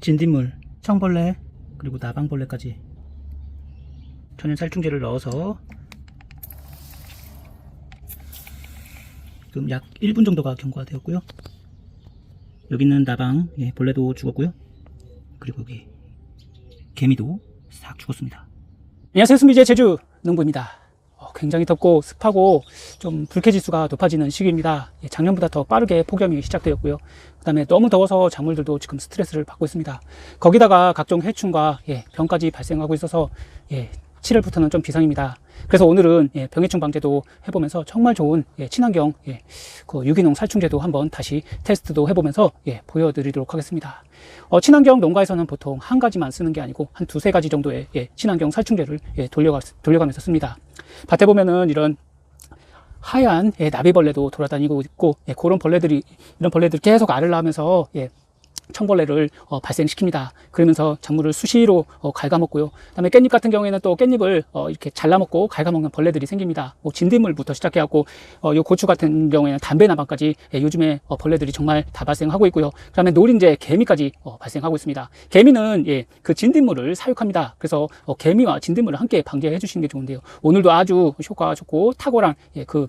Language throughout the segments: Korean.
진딧물, 청벌레, 그리고 나방벌레까지 천연 살충제를 넣어서 지금 약 1분 정도가 경과가 되었고요. 여기는 나방, 예, 벌레도 죽었고요. 그리고 여기 개미도 싹 죽었습니다. 안녕하세요. 수미제 제주 농부입니다. 어, 굉장히 덥고 습하고 좀 불쾌지수가 높아지는 시기입니다. 예, 작년보다 더 빠르게 폭염이 시작되었고요. 그 다음에 너무 더워서 작물들도 지금 스트레스를 받고 있습니다. 거기다가 각종 해충과 예, 병까지 발생하고 있어서 예, 7월부터는 좀 비상입니다. 그래서 오늘은 예, 병해충 방제도 해보면서 정말 좋은 예, 친환경 예, 그 유기농 살충제도 한번 다시 테스트도 해보면서 예, 보여드리도록 하겠습니다. 어, 친환경 농가에서는 보통 한 가지만 쓰는 게 아니고 한 두세 가지 정도의 예, 친환경 살충제를 예, 돌려가, 돌려가면서 씁니다. 밭에 보면은 이런 하얀 예, 나비벌레도 돌아다니고 있고 예, 그런 벌레들이 이런 벌레들이 계속 알을 낳으면서 예, 청벌레를 어, 발생시킵니다. 그러면서 작물을 수시로 어, 갉아먹고요. 그다음에 깻잎 같은 경우에는 또 깻잎을 어, 이렇게 잘라먹고 갉아먹는 벌레들이 생깁니다. 뭐 진딧물부터 시작해갖고 어, 요 고추 같은 경우에는 담배 나방까지 예, 요즘에 어, 벌레들이 정말 다 발생하고 있고요. 그다음에 노린재, 개미까지 어, 발생하고 있습니다. 개미는 예, 그 진딧물을 사육합니다. 그래서 어, 개미와 진딧물을 함께 방제해 주시는 게 좋은데요. 오늘도 아주 효과가 좋고 탁월한 예, 그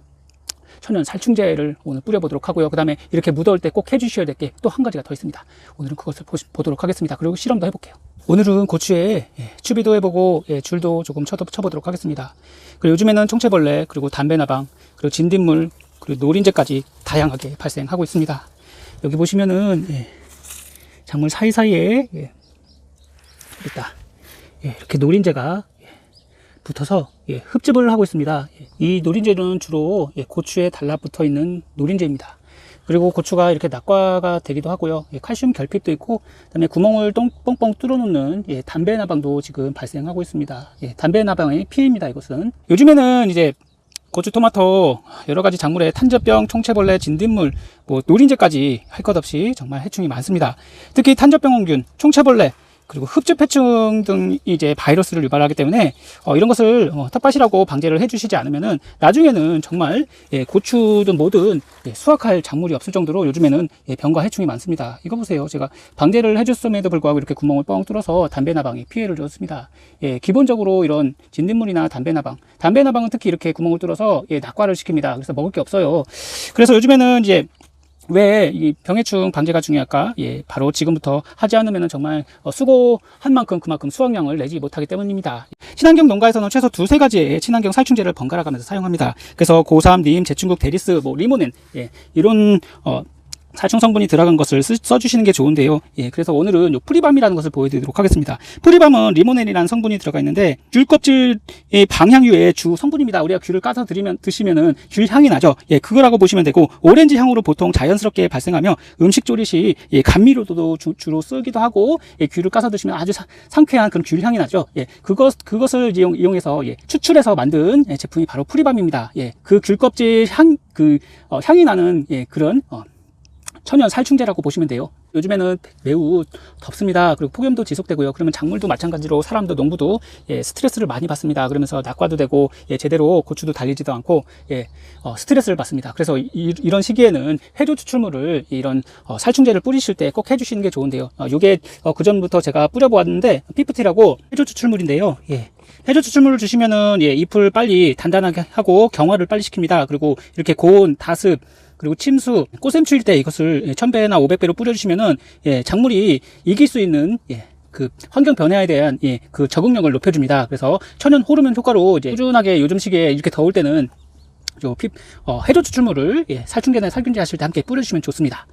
천연 살충제를 오늘 뿌려보도록 하고요. 그 다음에 이렇게 무더울 때 꼭 해주셔야 될 게 또 한 가지가 더 있습니다. 오늘은 그것을 보시, 보도록 하겠습니다. 그리고 실험도 해볼게요. 오늘은 고추에 예, 추비도 해보고 예, 줄도 조금 쳐, 쳐보도록 하겠습니다. 그리고 요즘에는 총체벌레, 그리고 담배나방, 그리고 진딧물, 그리고 노린재까지 다양하게 발생하고 있습니다. 여기 보시면은 예, 작물 사이사이에 예, 있다. 예, 이렇게 노린재가 붙어서 예, 흡집을 하고 있습니다. 예, 이 노린재는 주로 예, 고추에 달라붙어 있는 노린재입니다. 그리고 고추가 이렇게 낙과가 되기도 하고요. 예, 칼슘 결핍도 있고, 그다음에 구멍을 똥, 뻥뻥 뚫어놓는 예, 담배 나방도 지금 발생하고 있습니다. 예, 담배 나방의 피해입니다. 이것은 요즘에는 이제 고추, 토마토 여러 가지 작물에 탄저병, 총체벌레, 진딧물, 뭐 노린재까지 할 것 없이 정말 해충이 많습니다. 특히 탄저병원균, 총체벌레 그리고 흡집해충 등 이제 바이러스를 유발하기 때문에 어, 이런 것을 어, 텃밭이라고 방제를 해주시지 않으면은 나중에는 정말 예, 고추든 뭐든 예, 수확할 작물이 없을 정도로 요즘에는 예, 병과 해충이 많습니다. 이거 보세요. 제가 방제를 해줬음에도 불구하고 이렇게 구멍을 뻥 뚫어서 담배 나방에 피해를 줬습니다. 예, 기본적으로 이런 진딧물이나 담배 나방, 담배 나방은 특히 이렇게 구멍을 뚫어서 예, 낙과를 시킵니다. 그래서 먹을 게 없어요. 그래서 요즘에는 이제 왜 이 병해충 방제가 중요할까? 예, 바로 지금부터 하지 않으면 정말 어, 수고한 만큼 그만큼 수확량을 내지 못하기 때문입니다. 친환경 농가에서는 최소 두세 가지의 친환경 살충제를 번갈아 가면서 사용합니다. 그래서 고삼, 님, 제충국, 데리스, 뭐 리모넨 예, 이런 어, 살충 성분이 들어간 것을 쓰, 써주시는 게 좋은데요. 예, 그래서 오늘은 요 프리밤이라는 것을 보여드리도록 하겠습니다. 프리밤은 리모넬이라는 성분이 들어가 있는데 귤 껍질의 방향유의 주 성분입니다. 우리가 귤을 까서 드리면 드시면은 귤 향이 나죠. 예, 그거라고 보시면 되고 오렌지 향으로 보통 자연스럽게 발생하며 음식 조리 시 예, 감미료도 주, 로 쓰기도 하고 예, 귤을 까서 드시면 아주 사, 상쾌한 그런 귤 향이 나죠. 예, 그것 그것을 이용, 이용해서 예, 추출해서 만든 예, 제품이 바로 프리밤입니다. 예, 그 귤 껍질 향 그 어, 향이 나는 예, 그런 어, 천연 살충제라고 보시면 돼요. 요즘에는 매우 덥습니다. 그리고 폭염도 지속되고요. 그러면 작물도 마찬가지로 사람도 농부도 예, 스트레스를 많이 받습니다. 그러면서 낙과도 되고 예, 제대로 고추도 달리지도 않고 예, 어, 스트레스를 받습니다. 그래서 이, 런 시기에는 해조 추출물을 이런 어, 살충제를 뿌리실 때 꼭 해주시는 게 좋은데요. 어, 이게 어, 그 전부터 제가 뿌려보았는데 피프티라고 해조 추출물인데요. 예. 해조 추출물을 주시면은 예, 잎을 빨리 단단하게 하고 경화를 빨리 시킵니다. 그리고 이렇게 고온, 다습 그리고 침수, 꽃샘추일 때 이것을 1000배나 500배로 뿌려주시면은, 예, 작물이 이길 수 있는, 예, 그 환경 변화에 대한 예, 그 적응력을 높여줍니다. 그래서 천연 호르몬 효과로 이제 꾸준하게 요즘 시기에 이렇게 더울 때는 요 피, 어, 해조 추출물을 예, 살충제나 살균제 하실 때 함께 뿌려주시면 좋습니다.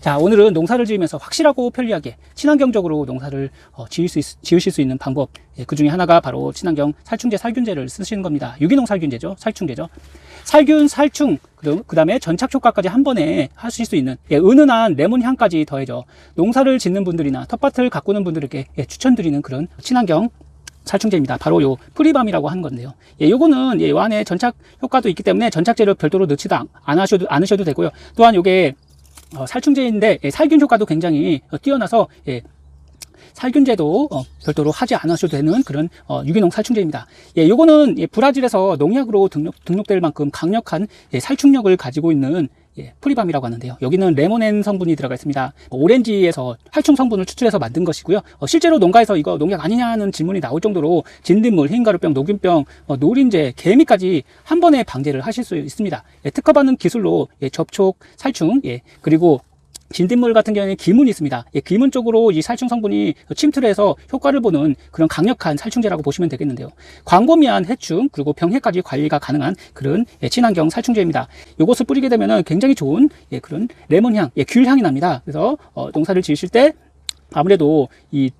자, 오늘은 농사를 지으면서 확실하고 편리하게 친환경적으로 농사를 어, 지을 수 있, 지으실 수 있는 방법 예, 그 중에 하나가 바로 친환경 살충제 살균제를 쓰시는 겁니다. 유기농 살균제죠, 살충제죠. 살균, 살충, 그 다음에 전착 효과까지 한 번에 하실 수 있는 예, 은은한 레몬 향까지 더해져 농사를 짓는 분들이나 텃밭을 가꾸는 분들에게 예, 추천드리는 그런 친환경 살충제입니다. 바로 요 프리밤이라고 하는 건데요. 예, 요거는 예, 요 안에 전착 효과도 있기 때문에 전착제를 별도로 넣지도 않, 않으셔도 않으셔도 되고요. 또한 요게 어, 살충제인데 예, 살균 효과도 굉장히 어, 뛰어나서 예, 살균제도 어, 별도로 하지 않으셔도 되는 그런 어, 유기농 살충제입니다. 예, 요거는 예, 브라질에서 농약으로 등록, 등록될 만큼 강력한 예, 살충력을 가지고 있는 예, 프리밤이라고 하는데요. 여기는 레모넨 성분이 들어가 있습니다. 뭐 오렌지에서 활충 성분을 추출해서 만든 것이고요. 어, 실제로 농가에서 이거 농약 아니냐는 질문이 나올 정도로 진딧물, 흰가루병, 녹균병, 어, 노린재, 개미까지 한 번에 방제를 하실 수 있습니다. 예, 특허받는 기술로 예, 접촉, 살충, 예, 그리고 진딧물 같은 경우에는 기문이 있습니다. 예, 기문 쪽으로 이 살충 성분이 침투를 해서 효과를 보는 그런 강력한 살충제라고 보시면 되겠는데요. 광범위한 해충 그리고 병해까지 관리가 가능한 그런 예, 친환경 살충제입니다. 이것을 뿌리게 되면 굉장히 좋은 예, 그런 레몬향, 예, 귤향이 납니다. 그래서 어, 농사를 지으실 때 아무래도 이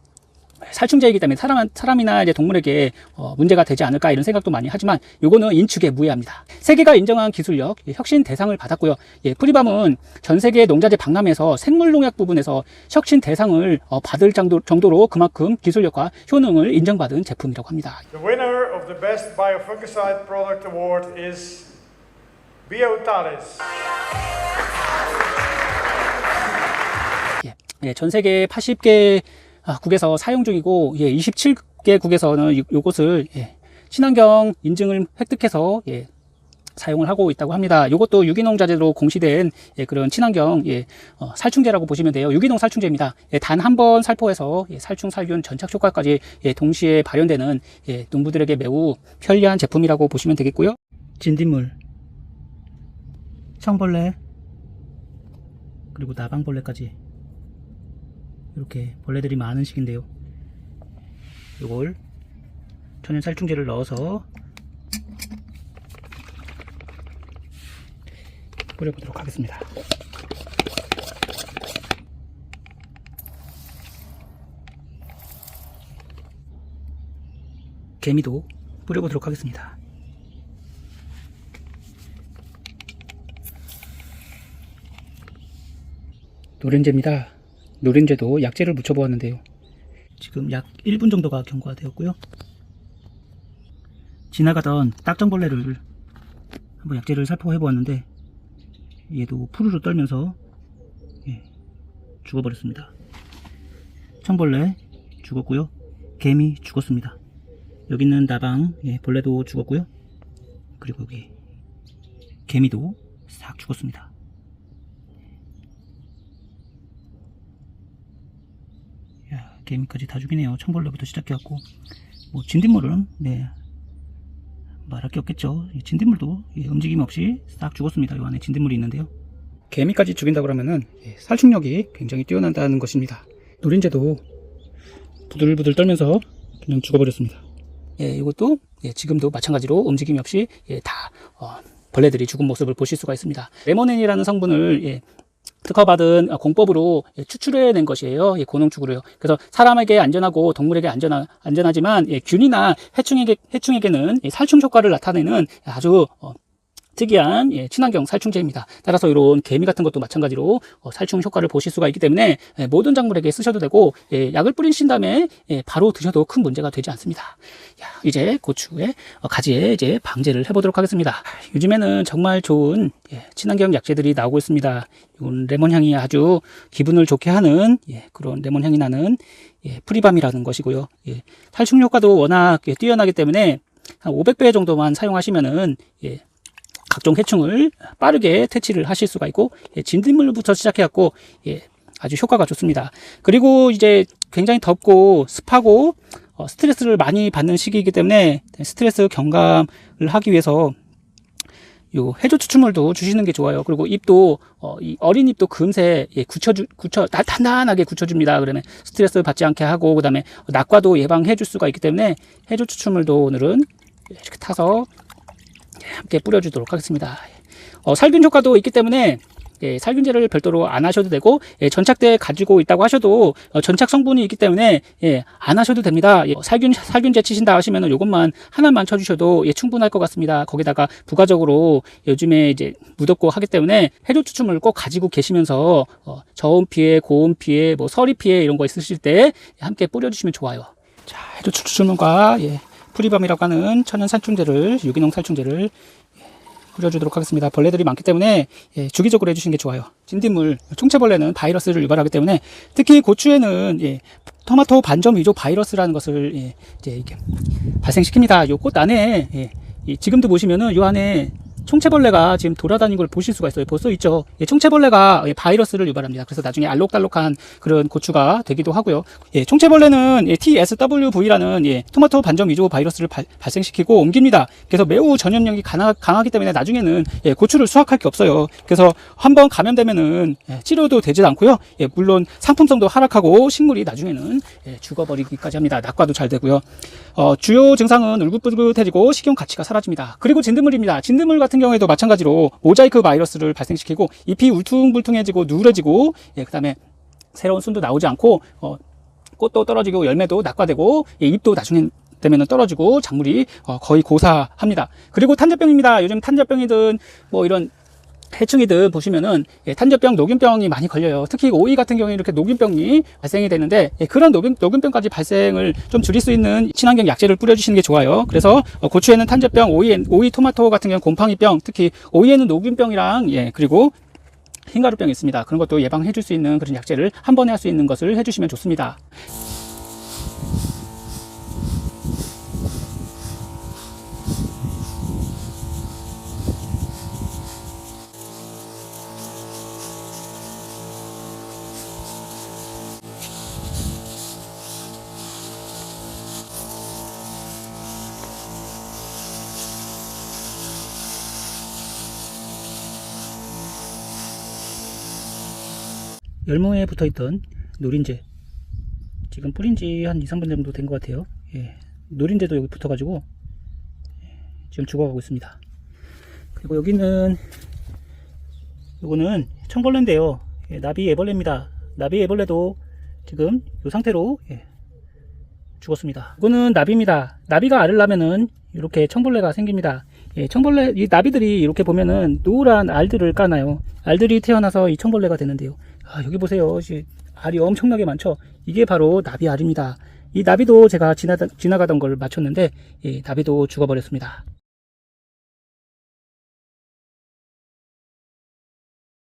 살충제이기 때문에 사람, 사람이나 이제 동물에게 어, 문제가 되지 않을까 이런 생각도 많이 하지만 요거는 인축에 무해합니다. 세계가 인정한 기술력 예, 혁신 대상을 받았고요. 예, 프리밤은 전 세계 농자재 박람회에서 생물농약 부분에서 혁신 대상을 어, 받을 정도, 정도로 그만큼 기술력과 효능을 인정받은 제품이라고 합니다. The winner of the Best Biofungicide Product Award is Biotalis. 예, 예, 전 세계 80개 아, 국에서 사용 중이고 예, 27개 국에서는 이- 요것을 예, 친환경 인증을 획득해서 예, 사용을 하고 있다고 합니다. 이것도 유기농 자재로 공시된 예, 그런 친환경 예, 어, 살충제라고 보시면 돼요. 유기농 살충제입니다. 예, 단 한 번 살포해서 예, 살충 살균 전착 효과까지 예, 동시에 발현되는 예, 농부들에게 매우 편리한 제품이라고 보시면 되겠고요. 진딧물, 청벌레, 그리고 나방벌레까지 이렇게 벌레들이 많은 식인데요. 이걸 천연 살충제를 넣어서 뿌려보도록 하겠습니다. 개미도 뿌려보도록 하겠습니다. 노른재입니다. 노른재도 약재를 묻혀보았는데요. 지금 약 1분 정도가 경과되었고요. 지나가던 딱정벌레를 한번 약재를 살포해보았는데 얘도 푸르르 떨면서 예, 죽어버렸습니다. 청벌레 죽었고요. 개미 죽었습니다. 여기 있는 나방 예, 벌레도 죽었고요. 그리고 여기 개미도 싹 죽었습니다. 야, 개미까지 다 죽이네요. 청벌레부터 시작해갖고 뭐 진딧물은 네 말할 게 없겠죠. 이 진딧물도 예, 움직임 없이 싹 죽었습니다. 이 안에 진딧물이 있는데요. 개미까지 죽인다 그러면은 예, 살충력이 굉장히 뛰어난다는 것입니다. 노린재도 부들부들 떨면서 그냥 죽어버렸습니다. 예, 이것도 예, 지금도 마찬가지로 움직임 없이 예, 다 어, 벌레들이 죽은 모습을 보실 수가 있습니다. 레모넨이라는 성분을 예, 특허받은 공법으로 예, 추출해낸 것이에요. 예, 고농축으로요. 그래서 사람에게 안전하고 동물에게 안전하, 안전하지만 예, 균이나 해충에게, 해충에게는 예, 살충 효과를 나타내는 아주 어, 특이한 예, 친환경 살충제입니다. 따라서 이런 개미 같은 것도 마찬가지로 어, 살충 효과를 보실 수가 있기 때문에 예, 모든 작물에게 쓰셔도 되고 예, 약을 뿌리신 다음에 예, 바로 드셔도 큰 문제가 되지 않습니다. 야, 이제 고추에 어, 가지에 이제 방제를 해보도록 하겠습니다. 요즘에는 정말 좋은 예, 친환경 약재들이 나오고 있습니다. 이건 레몬 향이 아주 기분을 좋게 하는 예, 그런 레몬 향이 나는 예, 프리밤이라는 것이고요. 예, 살충 효과도 워낙 예, 뛰어나기 때문에 한 500배 정도만 사용하시면은 예, 각종 해충을 빠르게 퇴치를 하실 수가 있고 예, 진딧물부터 시작해 갖고 예, 아주 효과가 좋습니다. 그리고 이제 굉장히 덥고 습하고 어, 스트레스를 많이 받는 시기이기 때문에 스트레스 경감을 하기 위해서 요 해조 추출물도 주시는 게 좋아요. 그리고 잎도 어, 이 어린 잎도 금세 예, 굳혀주 굳혀 다- 단단하게 굳혀줍니다. 그러면 스트레스 받지 않게 하고 그다음에 낙과도 예방해 줄 수가 있기 때문에 해조 추출물도 오늘은 이렇게 타서 함께 뿌려주도록 하겠습니다. 어, 살균 효과도 있기 때문에 예, 살균제를 별도로 안 하셔도 되고 예, 전착대 가지고 있다고 하셔도 어, 전착 성분이 있기 때문에 예, 안 하셔도 됩니다. 예, 살균 살균제 치신다 하시면은 요것만 하나만 쳐주셔도 예, 충분할 것 같습니다. 거기다가 부가적으로 요즘에 이제 무덥고 하기 때문에 해조 추출물 꼭 가지고 계시면서 어, 저온 피해, 고온 피해, 뭐 서리 피해 이런 거 있으실 때 함께 뿌려주시면 좋아요. 자, 해조 추출물과 예, 프리밤이라고 하는 천연 살충제를 유기농 살충제를 뿌려주도록 하겠습니다. 벌레들이 많기 때문에 예, 주기적으로 해주시는 게 좋아요. 진딧물, 총체벌레는 바이러스를 유발하기 때문에 특히 고추에는 예, 토마토 반점 위조 바이러스라는 것을 예, 이제 발생시킵니다. 요 꽃 안에 예, 이 지금도 보시면은 요 안에 총체벌레가 지금 돌아다니는 걸 보실 수가 있어요. 볼수 있죠. 예, 총체벌레가 예, 바이러스를 유발합니다. 그래서 나중에 알록달록한 그런 고추가 되기도 하고요. 예, 총체벌레는 예, TSWV라는 예, 토마토 반점 위조 바이러스를 발, 발생시키고 옮깁니다. 그래서 매우 전염력이 강하, 강하 기 때문에 나중에는 예, 고추를 수확할 게 없어요. 그래서 한번 감염되면은 예, 치료도 되지 않고요. 예, 물론 상품성도 하락하고 식물이 나중에는 예, 죽어버리기까지 합니다. 낙과도 잘 되고요. 어, 주요 증상은 울긋불긋해지고 식용 가치가 사라집니다. 그리고 진드물입니다. 진드물 같은 경우에도 마찬가지로 모자이크 바이러스를 발생시키고 잎이 울퉁불퉁해지고 누래지고 예, 그 다음에 새로운 순도 나오지 않고 어, 꽃도 떨어지고 열매도 낙과되고 예, 잎도 나중엔 되면 떨어지고 작물이 어, 거의 고사합니다. 그리고 탄저병입니다. 요즘 탄저병이든 뭐 이런 해충이든 보시면은 예, 탄저병, 녹균병이 많이 걸려요. 특히 오이 같은 경우에 이렇게 녹균병이 발생이 되는데 예, 그런 녹균, 녹균병까지 발생을 좀 줄일 수 있는 친환경 약재를 뿌려주시는 게 좋아요. 그래서 어, 고추에는 탄저병, 오이, 오이 토마토 같은 경우는 곰팡이병, 특히 오이에는 녹균병이랑 예 그리고 흰가루병이 있습니다. 그런 것도 예방해 줄 수 있는 그런 약재를 한 번에 할 수 있는 것을 해주시면 좋습니다. 열무에 붙어 있던 노린재. 지금 뿌린 지 한 2, 3분 정도 된 것 같아요. 예, 노린재도 여기 붙어 가지고 지금 죽어가고 있습니다. 그리고 여기는 요거는 청벌레인데요. 예, 나비 애벌레입니다. 나비 애벌레도 지금 이 상태로 예, 죽었습니다. 이거는 나비입니다. 나비가 알을 낳으면은 이렇게 청벌레가 생깁니다. 예, 청벌레 이 나비들이 이렇게 보면은 노란 알들을 까나요? 알들이 태어나서 이 청벌레가 되는데요 아, 여기 보세요. 알이 엄청나게 많죠? 이게 바로 나비 알입니다. 이 나비도 제가 지나다, 지나가던 걸 맞췄는데, 이 나비도 죽어버렸습니다.